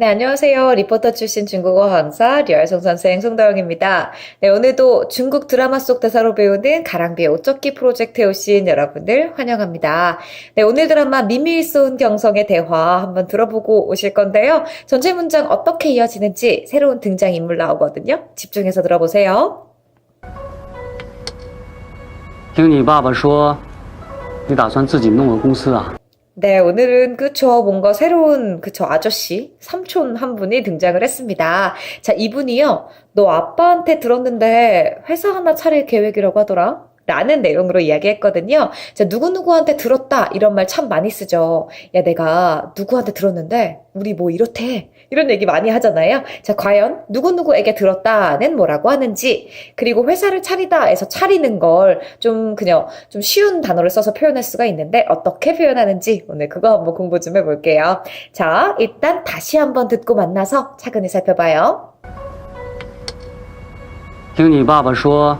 네, 안녕하세요. 리포터 출신 중국어 강사 류알송 선생 송다영입니다. 네, 오늘도 중국 드라마 속 대사로 배우는 가랑비의 옷적기 프로젝트에 오신 여러분들 환영합니다. 네, 오늘 드라마 미밀소은 경성의 대화 한번 들어보고 오실 건데요. 전체 문장 어떻게 이어지는지 새로운 등장인물 나오거든요. 집중해서 들어보세요. 听你爸爸说，你打算自己弄个公司啊？ 네, 오늘은 그쵸, 뭔가 새로운 그쵸, 아저씨, 삼촌 한 분이 등장을 했습니다. 자, 이분이요, 너 아빠한테 들었는데 회사 하나 차릴 계획이라고 하더라? 라는 내용으로 이야기했거든요. 자, 누구누구한테 들었다, 이런 말 참 많이 쓰죠. 야, 내가 누구한테 들었는데, 우리 뭐 이렇대. 이런 얘기 많이 하잖아요. 자, 과연 누구누구에게 들었다는 뭐라고 하는지, 그리고 회사를 차리다에서 차리는 걸 좀 그냥 좀 쉬운 단어를 써서 표현할 수가 있는데 어떻게 표현하는지 오늘 그거 한번 공부 좀 해볼게요. 자, 일단 다시 한번 듣고 만나서 차근히 살펴봐요. 听你爸爸说，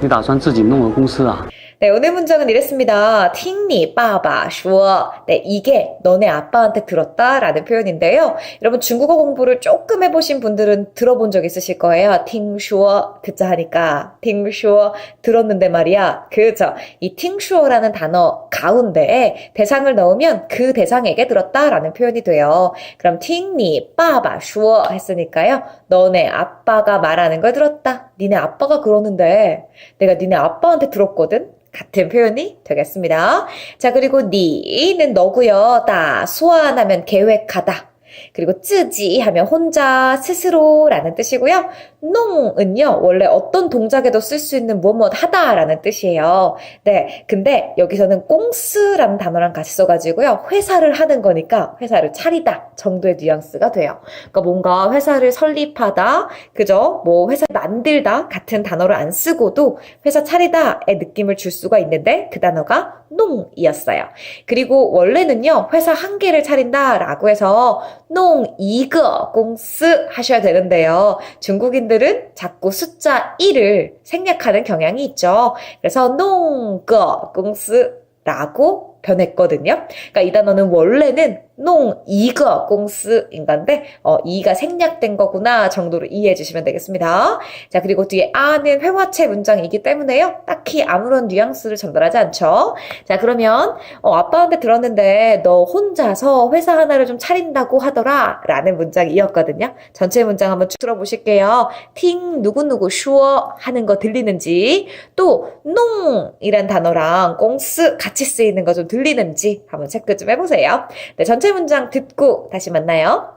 你打算自己弄个公司啊？ 네, 오늘 문장은 이랬습니다. 팅니 빠바 슈어. 네, 이게 너네 아빠한테 들었다라는 표현인데요. 여러분 중국어 공부를 조금 해보신 분들은 들어본 적 있으실 거예요. 팅슈어 듣자 하니까 팅슈어 들었는데 말이야. 그죠? 이 팅슈어라는 단어 가운데에 대상을 넣으면 그 대상에게 들었다라는 표현이 돼요. 그럼 팅니 빠바 슈어 했으니까요. 너네 아빠가 말하는 걸 들었다. 니네 아빠가 그러는데 내가 니네 아빠한테 들었거든. 같은 표현이 되겠습니다. 자, 그리고 니는 너고요. 다 소환하면 계획하다. 그리고 쯔지 하면 혼자 스스로라는 뜻이고요. 농은요 원래 어떤 동작에도 쓸 수 있는 뭐뭐 하다라는 뜻이에요. 네, 근데 여기서는 꽁스라는 단어랑 같이 써가지고요 회사를 하는 거니까 회사를 차리다 정도의 뉘앙스가 돼요. 그러니까 뭔가 회사를 설립하다, 그죠? 뭐 회사 만들다 같은 단어를 안 쓰고도 회사 차리다의 느낌을 줄 수가 있는데 그 단어가 농이었어요. 그리고 원래는요 회사 한 개를 차린다라고 해서 농 이거 공스 하셔야 되는데요. 중국인들은 자꾸 숫자 1을 생략하는 경향이 있죠. 그래서 농거 공스 라고 변했거든요. 그러니까 이 단어는 원래는 농 이거 공스인 건데 어, 이가 생략된 거구나 정도로 이해해 주시면 되겠습니다. 자 그리고 뒤에 아는 회화체 문장이기 때문에요. 딱히 아무런 뉘앙스를 전달하지 않죠. 자 그러면 어, 아빠한테 들었는데 너 혼자서 회사 하나를 좀 차린다고 하더라 라는 문장이었거든요. 전체 문장 한번 쭉 들어보실게요. 팅 누구누구 슈어 하는 거 들리는지 또 농이란 단어랑 공스 같이 쓰이는 거 좀 들리는지 한번 체크 좀 해보세요. 네, 전체 문장 듣고 다시 만나요.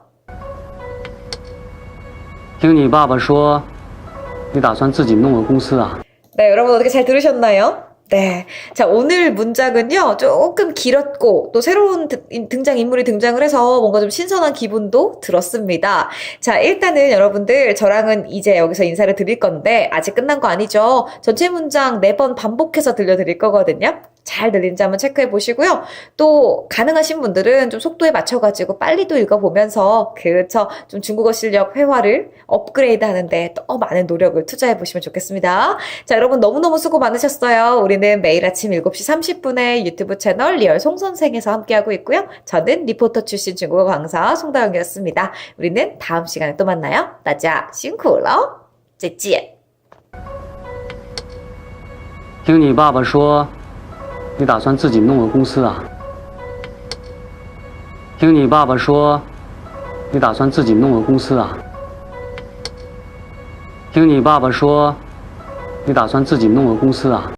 听你爸爸说，你打算自己弄个公司啊？ 네, 여러분 어떻게 잘 들으셨나요? 네. 자, 오늘 문장은요, 조금 길었고, 또 새로운 드- 등장인물이 등장을 해서 뭔가 좀 신선한 기분도 들었습니다. 자, 일단은 여러분들, 저랑은 이제 여기서 인사를 드릴 건데, 아직 끝난 거 아니죠? 전체 문장 네 번 반복해서 들려드릴 거거든요. 잘 들린지 한번 체크해 보시고요. 또, 가능하신 분들은 좀 속도에 맞춰가지고 빨리도 읽어보면서, 그쵸. 좀 중국어 실력 회화를 업그레이드 하는데 또 많은 노력을 투자해 보시면 좋겠습니다. 자, 여러분 너무너무 수고 많으셨어요. 우리는 매일 아침 7시 30분에 유튜브 채널 리얼 송선생에서 함께하고 있고요. 저는 리포터 출신 중국어 강사 송다영이었습니다. 우리는 다음 시간에 또 만나요. 다자, 辛苦了.再见.听你爸爸说， 你打算自己弄个公司啊？听你爸爸说，你打算自己弄个公司啊？听你爸爸说，你打算自己弄个公司啊？